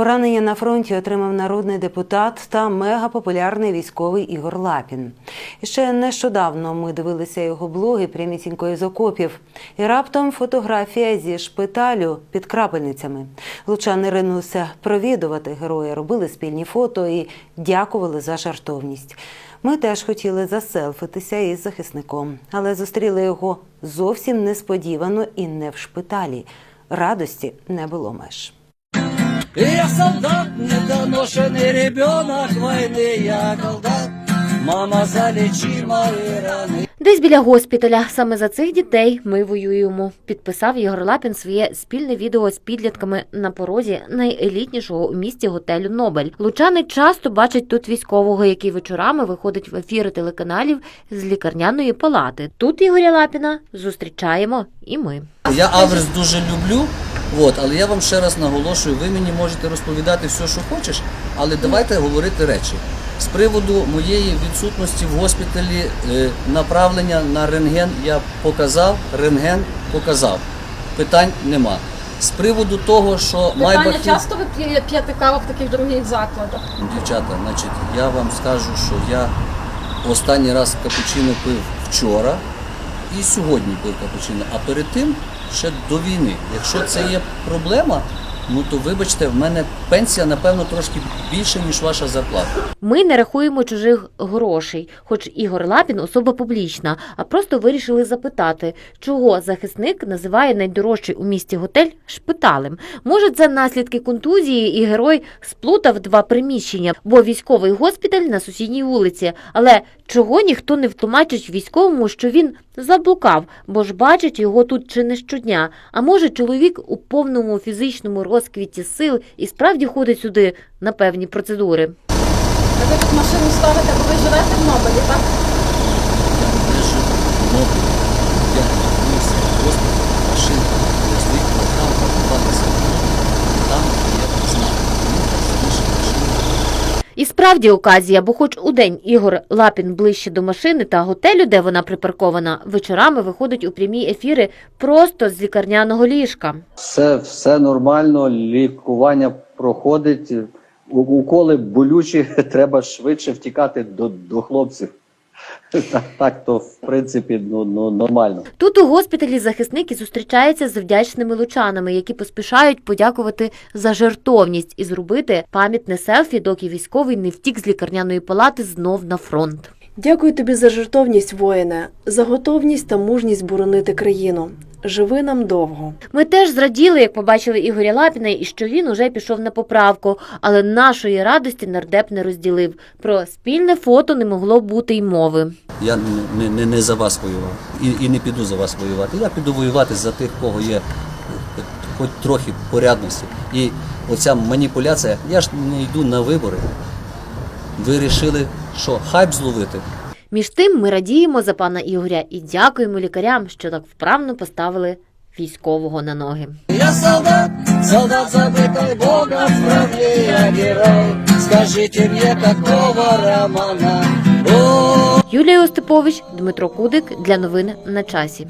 Поранення на фронті отримав народний депутат та мегапопулярний військовий Ігор Лапін. І ще нещодавно ми дивилися його блоги прямісінько із окопів. І раптом фотографія зі шпиталю під крапельницями. Лучани ринулися провідувати героя, робили спільні фото і дякували за жартовність. Ми теж хотіли заселфитися із захисником, але зустріли його зовсім несподівано і не в шпиталі. Радості не було меж. Я солдат, недоношенный ребенок войны, я солдат. Мама, залечи мои раны. Десь біля госпіталя саме за цих дітей ми воюємо. Підписав Ігор Лапін своє спільне відео з підлітками на порозі найелітнішого у місті готелю Нобель. Лучани часто бачать тут військового, який вечорами виходить в ефіри телеканалів з лікарняної палати. Тут Ігоря Лапіна зустрічаємо і ми. Я Аверс дуже люблю, от, але я вам ще раз наголошую, ви мені можете розповідати все, що хочеш, але давайте говорити речі. З приводу моєї відсутності в госпіталі е, направлення на рентген я показав, рентген показав. Питань нема. З приводу того, що Питання майбахи... часто ви п'є- п'єте каву в таких дорогих закладах? Дівчата, значить, я вам скажу, що я останній раз капучино пив вчора і сьогодні пив капучино, а перед тим ще до війни. Якщо це є проблема, ну то вибачте, в мене пенсія, напевно, трошки більше, ніж ваша зарплата. Ми не рахуємо чужих грошей, хоч Ігор Лапін особа публічна, а просто вирішили запитати, чого захисник називає найдорожчий у місті готель шпиталем. Може, це наслідки контузії, і герой сплутав два приміщення, бо військовий госпіталь на сусідній вулиці. Але чого ніхто не втлумачить військовому, що він заблукав, бо ж бачить його тут чи не щодня. А може, чоловік у повному фізичному розквіті сил і справді ходить сюди на певні процедури. Ви тут машину ставите, бо ви живете в Нобелі, так? Я ж ну, я дивився в госпіталь, машина, стоїть програма паркуватися. Там є знак. Ну, залишив машину. І справді оказія, бо хоч у день Ігор Лапін ближче до машини та готелю, де вона припаркована, вечорами виходить у прямі ефіри просто з лікарняного ліжка. Все, все нормально, лікування проходить. Уколи болючі, треба швидше втікати до, до хлопців. Так, так то в принципі ну, ну, нормально. Тут у госпіталі захисники зустрічаються з вдячними лучанами, які поспішають подякувати за жертовність і зробити пам'ятне селфі, доки військовий не втік з лікарняної палати знов на фронт. Дякую тобі за жертовність, воїне, за готовність та мужність боронити країну. Живи нам довго. Ми теж зраділи, як побачили Ігоря Лапіна, і що він уже пішов на поправку, але нашої радості нардеп не розділив. Про спільне фото не могло бути й мови. Я не, не, не за вас воював і, і не піду за вас воювати. Я піду воювати за тих, кого є е, хоч трохи порядності. І оця маніпуляція, я ж не йду на вибори. Ви вирішили, що хайп зловити. Між тим ми радіємо за пана Ігоря і дякуємо лікарям, що так вправно поставили військового на ноги. Я солдат, солдат забытой Бога в стране, я герой. Скажите мне, какого романа? О, Юлія Остапович, Дмитро Кудик для новин на часі.